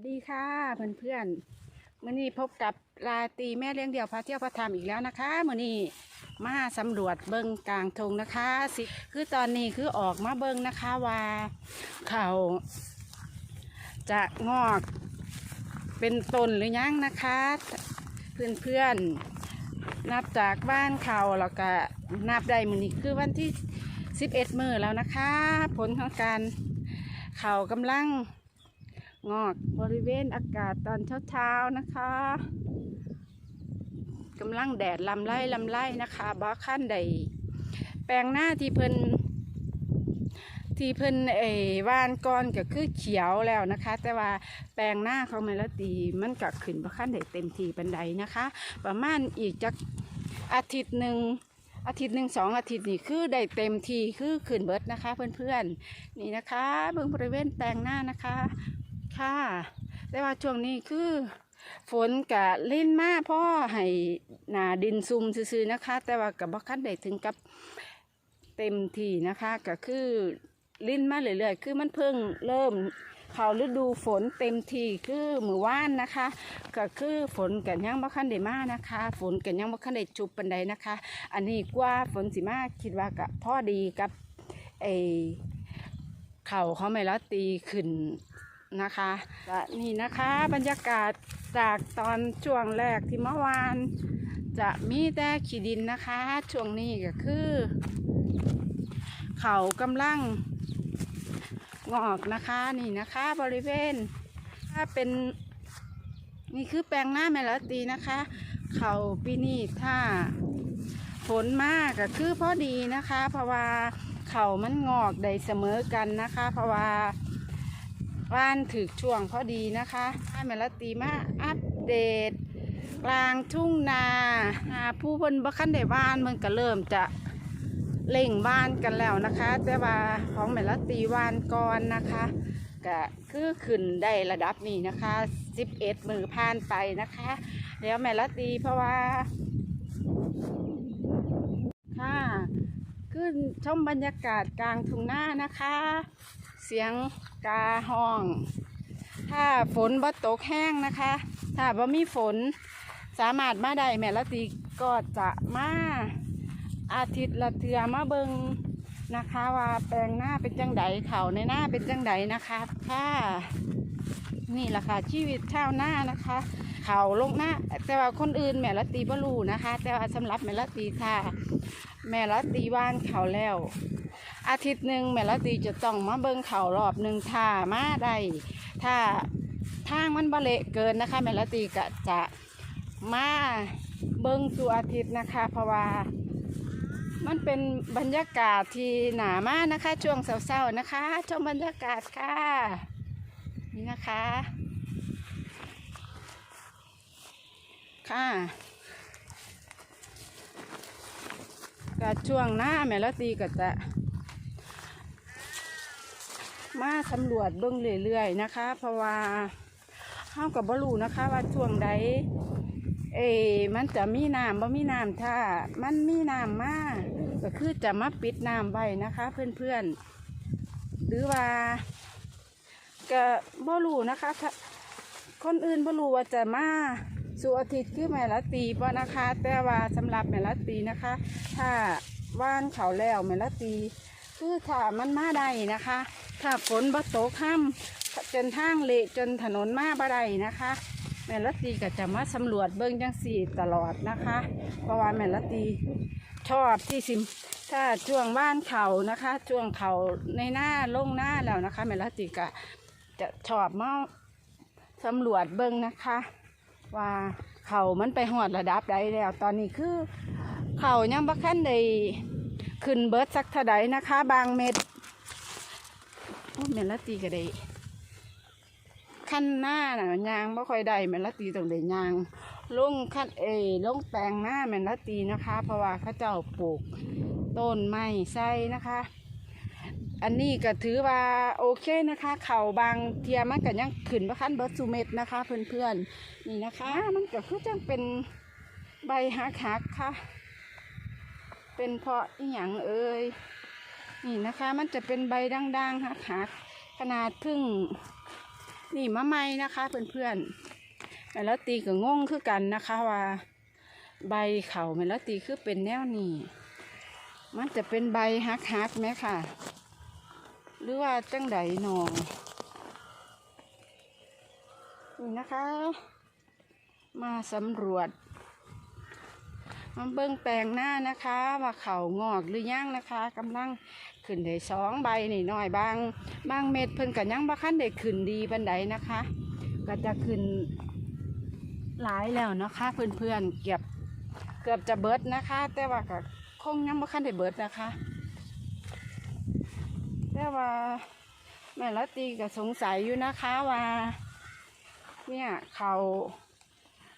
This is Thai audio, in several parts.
วัสดีค่ะเพื่อนเพื่อนมื่อนี้พบกับลาตีแม่เลี้ยงเดี่ยวพาเที่ยวพาทำอีกแล้วนะคะมื่อนี้มาสำรวจเบิงกลางทงนะคะสิคือตอนนี้คือออกมาเบิงนะคะว่าเขาจะงอกเป็นต้นหรือยังนะคะ เพื่อนเพื่อนๆนับจากบ้านเขาแล้วก็นับได้มื่อนี้คือวันที่ 11 มือแล้วนะคะ ผลของการเขากำลัง งอกบริเวณอากาศตอนเช้าๆนะคะกำลังแดดลำไล่ลำไล่นะคะบ้าขั้นใด แปลงหน้าที่เพิ่นที่เพิ่นเอวานก้อนก็คือเขียวแล้วนะคะ แต่ว่าแปลงหน้าเขาไม่ลตีมันก็ขึ้นบ้าขั้นใดเต็มทีบันไดนะคะ ประมาณอีกจักอาทิตย์หนึ่งอาทิตย์หนึ่งสองอาทิตย์นี่คือได้เต็มทีคือขึ้นเบิดนะคะ เพื่อนๆนี่นะคะเบื้องบริเวณแปลงหน้านะคะ ค่ะ แต่ว่าช่วงนี้คือฝนกะเล่นมากพ่อให้หนาดินซุ่มซื่อๆนะคะ แต่ว่ากับบัคันได้ถึงกับเต็มที่นะคะก็คือลิ้นมาเรื่อยๆคือมันเพิ่งเริ่มเขาฤดูฝนเต็มทีคือมือว่านนะคะก็คือฝนกันยังบัคันได้มานะคะ ฝนกันยังบัคันได้จุบปันใดนะคะ อันนี้กว่าฝนสิมาคิดว่ากะพ่อดีกับไอเข่าเขาไม่ละตีขึ้น นะคะและนี่นะคะบรรยากาศจากตอนช่วงแรกที่เมื่อวาน จะมีแต่ขี้ดินนะคะ ช่วงนี้ก็คือ เขากำลังงอกนะคะนี่นะคะบริเวณ ถ้าเป็นนี่คือแปลงหน้าแมลตีนะคะ เขาปีนี้ถ้าฝนมากก็คือพอดีนะคะ เพราะว่าเขามันงอกได้เสมอกันนะคะ เพราะว่า ว่านถึกช่วงพอดีนะคะให้แมลตีมาอัปเดต กลางทุ่งนาอ่าผู้บนบัคันได้บ้านมันก็เริ่มจะเล่งบ้านกันแล้วนะคะ แต่ว่าของแมลตีวานก่อนนะคะก็คือขึ้นได้ระดับนี้นะคะ 11 มือผ่านไปนะคะ แล้วแมลตีเพราะว่าค่ะ ขึ้นชมบรรยากาศกลางทุ่งนานะคะ เสียงกาห้อง ถ้าฝนบ่ตกแห้งนะคะ ถ้าบ่มีฝนสามารถมาได้แม่ละตีก็จะมาอาทิตย์ละเทือมาเบิงนะคะว่าแปลงหน้าเป็นจังไดเขาในหน้าเป็นจังไดนะคะค่ะนี่แหละค่ะชีวิตชาวหน้านะคะ เขาลงหน้าแต่ว่าคนอื่นแม่ละตีบ่รู้นะคะ แต่ว่าสำหรับแม่ละตีค่ะ แม่ละตีว่านเขาแล้ว อาทิตย์หนึ่งแม่ละตีจะต้องมาเบิ่งเขารอบหนึ่งถ้ามาได้ถ้าทางมันบะเละเกินนะคะ แม่ละตีก็จะมาเบิ่งตัวอาทิตย์นะคะ เพราะว่ามันเป็นบรรยากาศที่หนามากนะคะ ช่วงเช้าๆนะคะชมบรรยากาศค่ะ นี่นะคะ ค่ะก็ช่วงหน้าแม่ละตีก็จะมาสำรวจเบื้องเรื่อยๆนะคะ เพราะว่าเฮากับบรู้นะคะ ว่าช่วงใดเออมันจะมีน้ำบ่มีน้ำถ้า มันมีน้ำมากก็คือจะมาปิดน้ำไว้นะคะ เพื่อนๆ หรือว่าก็บ่รู้นะคะคนอื่นบ่รู้ว่าจะมา สู่อาทิตย์คือแม่ละตีป่ะนะคะ แต่ว่าสำหรับแม่ละตีนะคะ ถ้าว่านเขาแล้วแม่ละตีคือถ้ามันมาได้นะคะ ถ้าฝนบ่ตกห้ามจนทางเละจนถนนมาบ่ได้นะคะแม่ละตีก็จะมาสำรวจเบิ้งจังสี่ตลอดนะคะ เพราะว่าแม่ละตีชอบที่สิมถ้าช่วงบ้านเขานะคะช่วงเขาในหน้าลงหน้าแล้วนะคะแม่ละตีก็จะชอบมาสำรวจเบิ้งนะคะ ว่าเขามันไปหอดระดับใดแล้ว ตอนนี้คือ เขายังบ่คันได้ขึ้นเบิร์ดสักเท่าใดนะคะ บางเม็ดโอ้แม่นลตีก็ได้ขั้นหน้าน่ะยางบ่ค่อยได้แม่นลตีต้องได้ยางลงขั้นเอลงแปลงหน้าแม่นลตีนะคะ เพราะว่าเขาเจ้าปลูกต้นไม้ใส่นะคะ อันนี้ก็ถือว่าโอเคนะคะ เข่าบางเทียมันก็ยังขึ้นบ่คันเบิดสูเม็ดนะคะ เพื่อนๆนี่นะคะ มันก็คือจังเป็นใบหักหักค่ะ เป็นเพราะอีหยังเอ่ยนี่นะคะ มันจะเป็นใบด่างๆหักๆขนาดพึ่งนี่มะไม้นะคะเพื่อนๆแม่ละตีก็งงคือกันนะคะว่า ใบเข่าแม่ละตีคือเป็นแนวนี้มันจะเป็นใบฮักฮักไหมค่ะ หรือว่าจังไดหนอนี่นะคะ มาสำรวจมาเบิ่งแปลงหน้านะคะว่าเขางอกหรือยังนะคะกำลังขึ้นได้สองใบนี่น้อยบาง บางเม็ดเพิ่นกันยังบ่คันได้ขึ้นดีปันใดนะคะ ก็จะขึ้นหลายแล้วนะคะ เพื่อนๆเกือบเกือบจะเบิดนะคะ แต่ว่าก็คงยังบ่คันได้เบิดนะคะ แต่ว่าแม่ละตีก็สงสัยอยู่นะคะว่า เนี่ยเขา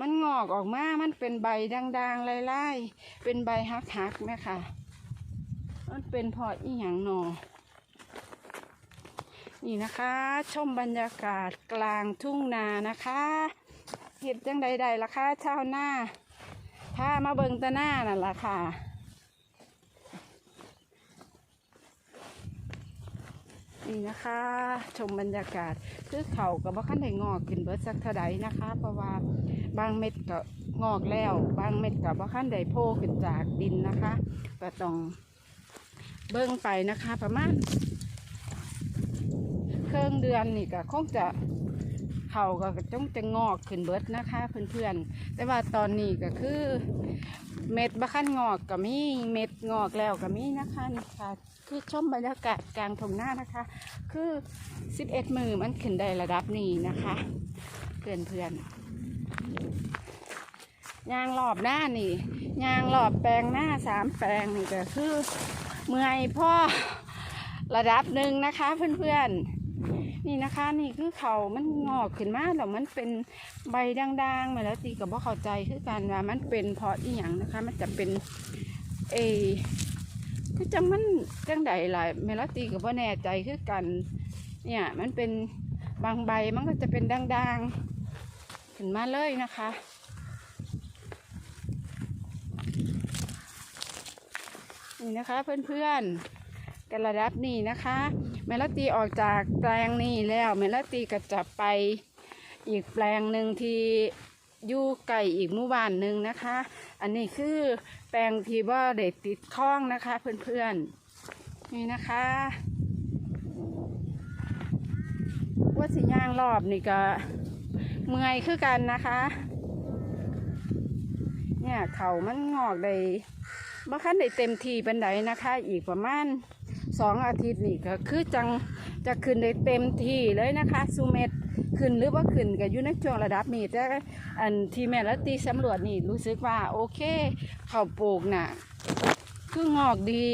มันงอกออกมา มันเป็นใบด่างๆไล่ๆเป็นใบหักๆไหมค่ะมันเป็นพราะอีหยังหนอนี่นะคะ ชมบรรยากาศกลางทุ่งนานะคะเห็ดจังใดๆล่ะคะชาวนาพามาเบิงตะหน้านั่นล่ะค่ะ นี่นะคะ ชมบรรยากาศคือเขากับว่าขั้นได้งอกขึ้นเบิดสักเท่าใดนะคะ เพราะว่าบางเม็ดก็งอกแล้ว บางเม็ดกับว่าขั้นได้โผล่ขึ้นจากดินนะคะ ก็ต้องเบิ่งไปนะคะ ประมาณเครื่องเดือนนี่ก็คงจะ เขาก็ต้องจะงอกขึ้นเบิดนะคะเพื่อนๆ แต่ว่าตอนนี้ก็คือ เม็ดบะขั้นงอกก็มีเม็ดงอกแล้วก็มีนะคะนี่ค่ะคือชมบรรยากาศกลางทุ่งนานะคะ คือ11มือมันขึ้นได้ระดับนี้นะคะเพื่อนเพื่อนๆยางรอบหน้านี่ยางรอบแปลงหน้าสามแปลงนี่ก็คือเมื่อยพ่อระดับหนึ่งนะคะเพื่อนๆ นี่นะคะ นี่คือเขามันงอกขึ้นมาแต่มันเป็นใบด่างๆมาแล้วตีกับว่าเข้าใจคือกันว่ามันเป็นเพราะอีหยังนะคะ มันจะเป็นเอคือจังมันจังใดล่ะเมลตีกับว่าแน่ใจคือกัน เนี่ยมันเป็นบางใบมันก็จะเป็นด่างๆขึ้นมาเลยนะคะนี่นะคะเพื่อนๆ กันระดับนี้นะคะ เมลอตีออกจากแปลงนี้แล้วเมลอตีก็จะไปอีกแปลงหนึ่งที่อยู่ไก่อีกหมู่บ้านหนึ่งนะคะ อันนี้คือแปลงที่ว่าเด็ดติดคล้องนะคะเพื่อนๆนี่นะคะว่าสิย่างรอบนี่ก็เมื่อยคือกันนะคะ เนี่ยเขามันงอกได้บ่คันได้เต็มทีเป็นไดนะคะ อีกประมาณ สองอาทิตย์นี่ก็คือจังจะขึ้นได้เต็มที่เลยนะคะซูเมตขึ้นหรือว่าขึ้นก็อยู่ในช่วงระดับนี้แต่อันที่แม่ละตีสำรวจนี่รู้สึกว่าโอเคเขาวปลูกน่ะคืองอกดี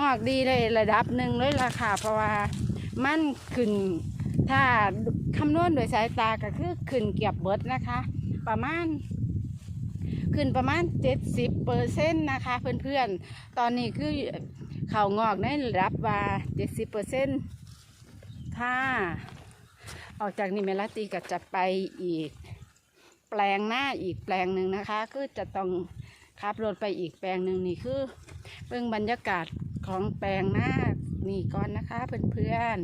งอกดีได้ระดับหนึ่งเลยราคาเพราะว่ามันขึ้นถ้าคำนวณโดยสายตาก็คือขึ้นเกียบเบิดนะคะ ประมาณขึ้นประมาณ 70เปอร์เซ็นต์นะคะเพื่อนๆ ตอนนี้คือ เขางอกในระดับว่า70เปอร์เซ็นต์ถ้า ออกจากนี้เมลาตีก็จะไปอีก แปลงหน้าอีกแปลงหนึ่งนะคะ คือจะต้องขับรถไปอีกแปลงหนึ่งนี่คือเบื้องบรรยากาศของแปลงหน้านี่ก่อนนะคะเพื่อน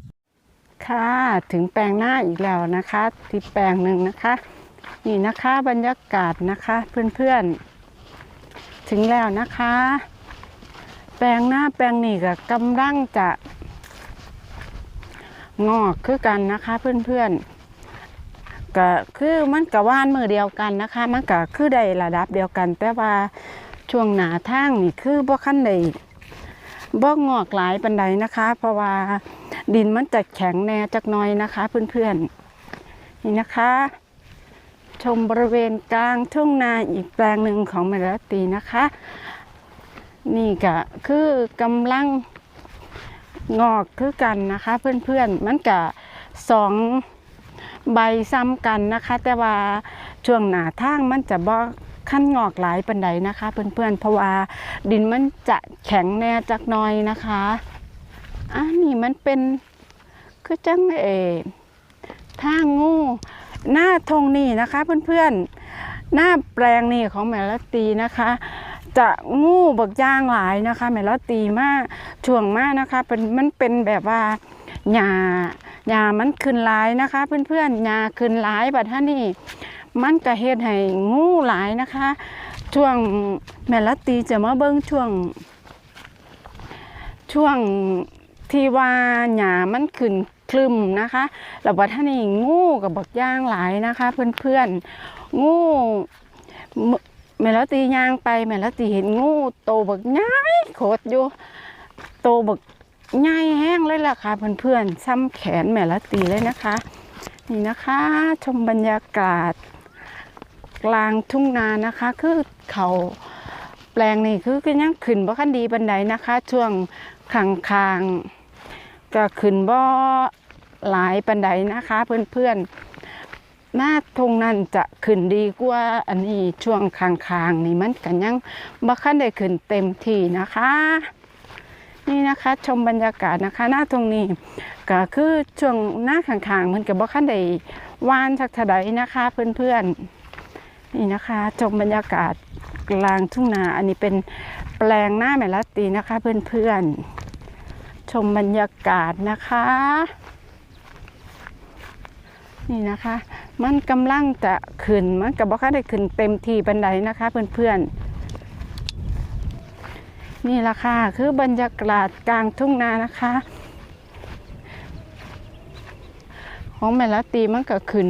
ๆ ค่ะถึงแปลงหน้าอีกแล้วนะคะ ที่แปลงหนึ่งนะคะ นี่นะคะบรรยากาศนะคะเพื่อนๆ ถึงแล้วนะคะ แปลงหน้าแปลงนี่ก็กำลังจะงอกคือกันนะคะเพื่อนๆก็คือมันกับว่านมือเดียวกันนะคะ มันก็คือได้ระดับเดียวกัน แต่ว่าช่วงหนาทางนี่คือบ่ขั้นใดบ่งอกหลายปันใดนะคะ เพราะว่าดินมันจะแข็งแน่จักน้อยนะคะ เพื่อนๆนี่นะคะ ชมบริเวณกลางทุ่งนาอีกแปลงหนึ่งของเมลตีนะคะ นี่ก็คือกำลังงอกคือกันนะคะ เพื่อนๆมันก็สองใบซ้ำกันนะคะ แต่ว่าช่วงหนาทางมันจะบ่ขั้นงอกหลายปันใดนะคะ เพื่อนๆเพราะว่าดินมันจะแข็งแน่จักน้อยนะคะอะนี่มันเป็นคือจังเอทางงูหน้าทงนี่นะคะ เพื่อนๆหน้าแปลงนี่ของแมลตีนะคะ จะงูบักย่างหลายนะคะแม่ลาตีมากช่วงมากนะคะเป็นมันเป็นแบบว่าหญ้าหญ้ามันขึ้นหลายนะคะ เพื่อนๆหญ้าขึ้นหลายบัดท่านี่มันก็เฮ็ดให้งูหลายนะคะ ช่วงแม่ละตีจะมาเบิ่งช่วง ช่วงที่ว่าหญ้ามันขึ้นคลึมนะคะแล้วบัดท่านี่งูกับบักย่างหลายนะคะ เพื่อนๆงู แม่ละตียางไปแม่ละตีเห็นงูโตบักใหญ่โคตรอยู่โตบักใหญ่แห้งเลยล่ะค่ะเพื่อนๆซ้ำแขนแม่ละตีเลยนะคะ นี่นะคะ ชมบรรยากาศ กลางทุ่งนานะคะ คือเขาแปลงนี่คือก็ยังขึ้นบ่คันดีบันไดนะคะ ช่วงคางคางก็ขึ้นบ่หลายปันไดนะคะ เพื่อนๆ หน้าทงนั้นจะขึ้นดีกว่าอันนี้ช่วงคางคางๆนี่มันก็ยังบ่คันได้ขึ้นเต็มที่นะคะ นี่นะคะชมบรรยากาศนะคะ หน้าตรงนี้ก็คือช่วงหน้าข้างๆมันกับบ่คันได้วานสักเท่าใดนะคะเพื่อนๆนี่นะคะชมบรรยากาศกลางทุ่งนาอันนี้เป็นแปลงหน้าแมลาตีนะคะ เพื่อนๆชมบรรยากาศนะคะ นี่นะคะ มันกำลังจะขึ้นมันกับบ่คันได้ขึ้นเต็มทีบันไดนะคะเพื่อนๆ นี่ละค่ะคือบรรยากาศกลางทุ่งนานะคะ ของแมลตีมันก็ขึ้น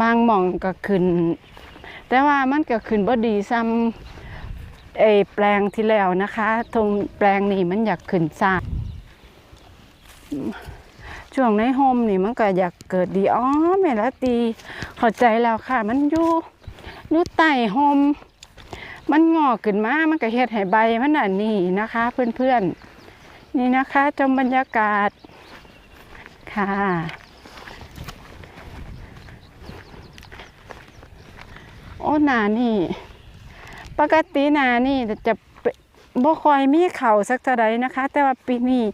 บางหม่องก็ขึ้น แต่ว่ามันก็ขึ้นบ่ดีซ้ำไอแปลงที่แล้วนะคะตรงแปลงนี่มันอยากขึ้นซา ช่วงในโฮมนี่มันก็อยากเกิดดีอ๋อแม่ละตีเข้าใจแล้วค่ะ มันอยู่อยู่ใต้โฮมมันงอกขึ้นมามันก็เฮ็ดให้ใบมันอันนี้นะคะ เพื่อนๆนี่นะคะชมบรรยากาศค่ะโอ้หนานี่ ปกติหนานี่จะ บ่คอยมีเข่าสักเท่าใดนะคะ แต่ว่าปีนี้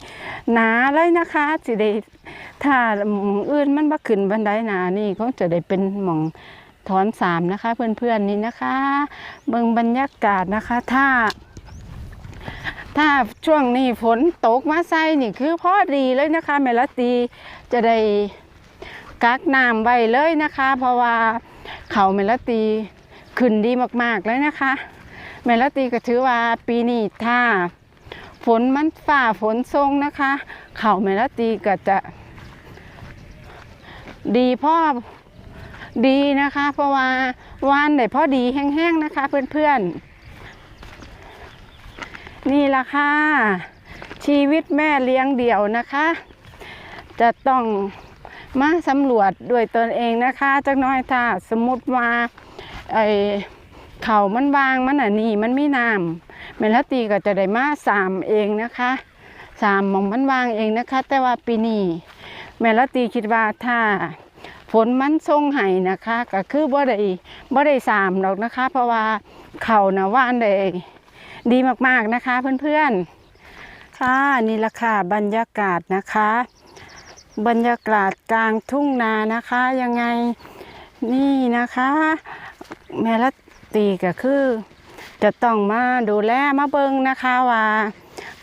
หนาเลยนะคะสิได้ถ้าหมองอื่นมันบ่ขึ้นบันไดหนานี่คงจะได้เป็นหมองถอนสามนะคะ เพื่อนๆนี่นะคะ เบิ่งบรรยากาศนะคะ ถ้า ถ้าช่วงนี้ฝนตกมาใส่นี่คือพอดีเลยนะคะแมลตีจะได้กักน้ำไว้เลยนะคะ เพราะว่าเขาแมลตีขึ้นดีมากๆเลยนะคะ แมลาตีก็ถือว่าปีนี้ถ้าฝนมันฝ่าฝนทรงนะคะเขาแมลาตีก็จะ ดีพ่อดีนะคะ เพราะว่าวานได้พ่อดีแห้งๆนะคะ เพื่อนๆ นี่ละค่ะ ชีวิตแม่เลี้ยงเดี่ยวนะคะ จะต้องมาสำรวจด้วยตนเองนะคะจักน้อยถ้าสมมติว่าไอ เขามันวางมันอะนี่มันไมีน้ำแม่ละตีก็จะได้มาสามเองนะคะสามมองมันวางเองนะคะ แต่ว่าปีนี้แม่ละตีคิดว่าถ้าฝนมันทรงไห้นะคะ ก็คือบ่ได้บ่ได้สามหรอกนะคะ เพราะว่าเขานะว่านได้ดีมากๆนะคะ เพื่อนๆค่ะนี่ละค่ะบรรยากาศนะคะ บรรยากาศกลางทุ่งนานะคะ ยังไงนี่นะคะ แม่ละ ตีก็คือ จะต้องมาดูแลมาเบิงนะคะว่า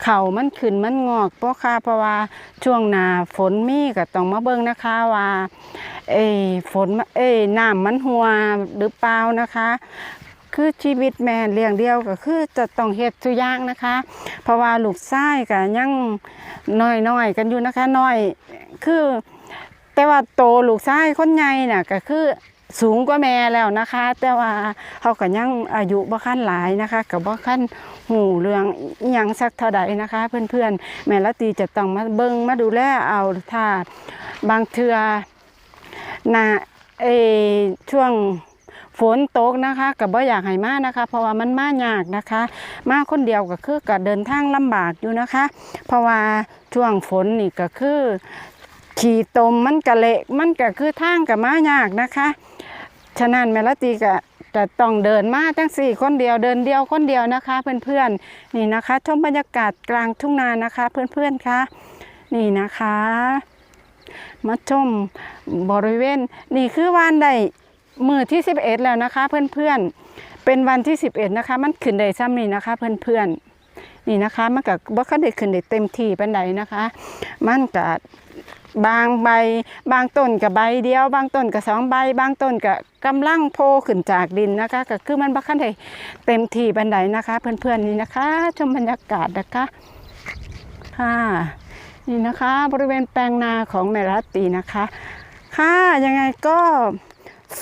เขามันขึ้นมันงอกเพราะค่ะเพราะว่าช่วงหนาฝนมีก็ต้องมาเบิ่งนะคะว่าเอ้ฝนเอ้น้ำมันหัวหรือเปล่านะคะ คือชีวิตแม่เลี้ยงเดียวก็คือจะต้องเฮ็ดทุกอย่างนะคะ เพราะว่าลูกชายก็ยังน้อยๆกันอยู่นะคะน้อยคือ แต่ว่าโตลูกชายคนใหญ่น่ะก็คือ สูงกว่าแม่แล้วนะคะ แต่ว่าเขาก็ยังอายุบ่คันหลายนะคะกับบ่คันหูเรื่องอยังสักเท่าใดนะคะ เพื่อนๆ แม่ละตีจะต้องมาเบิ่งมาดูแลเอาถ้าบางเทือนาเอช่วงฝนตกนะคะกับบ่อยากให้มานะคะ เพราะว่ามันมายากนะคะ มาคนเดียวก็คือก็เดินทางลำบากอยู่นะคะ เพราะว่าช่วงฝนนี่ก็คือขี่ตมมันกะเละมันก็คือทางกับมายากนะคะ ฉะนั้นแมลตีก็จะต้องเดินมาทั้งสี่คนเดียวเดินเดียวคนเดียวนะคะ เพื่อนๆนี่นะคะ ชมบรรยากาศกลางทุ่งนานะคะ เพื่อนๆคะนี่นะคะ มาชมบริเวณ นี่คือวันใดมือที่ 11 แล้วนะคะ เพื่อนๆเป็นวันที่ 11 นะคะ มันขึ้นได้ซ้ำนี่นะคะ เพื่อนๆนี่นะคะมันก็บ่คันได้ขึ้นได้เต็มที่ปานใดนะคะ มันก็บ บางใบ บางต้นกับใบเดียว บางต้นกับสองใบ บางต้นกับกำลังโผล่ขึ้นจากดินนะคะก็คือมันบ่คันได้เต็มที่บันไดนะคะ เพื่อนๆนี่นะคะ ชมบรรยากาศนะคะค่ะนี่นะคะ บริเวณแปลงนาของแมรัตตีนะคะค่ะยังไงก็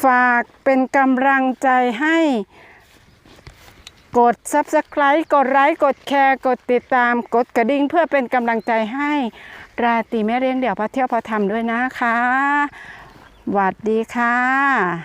ฝากเป็นกำลังใจให้กด Subscribe กดไลค์กดแชร์ กดติดตาม กดกระดิ่งเพื่อเป็นกำลังใจให้ ราตรีแม่เลี้ยงเดี่ยวพอเที่ยวพอทำด้วยนะคะหวัดดีค่ะ